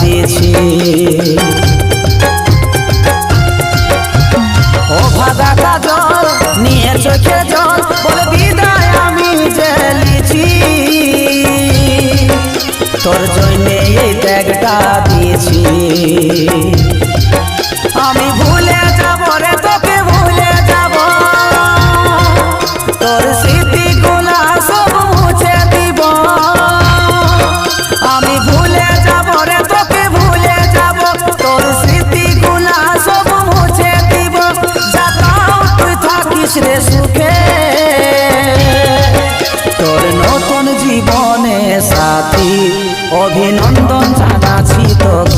দিয়েছি। ও কাজল নিয়ে চোখে জল বলে বিদায় আমি তোর জন্যে এই দিয়েছি। থাকিস রে সুখে। তোর নতুন জীবনে সাথী অভিনন্দন জানাছি তোকে।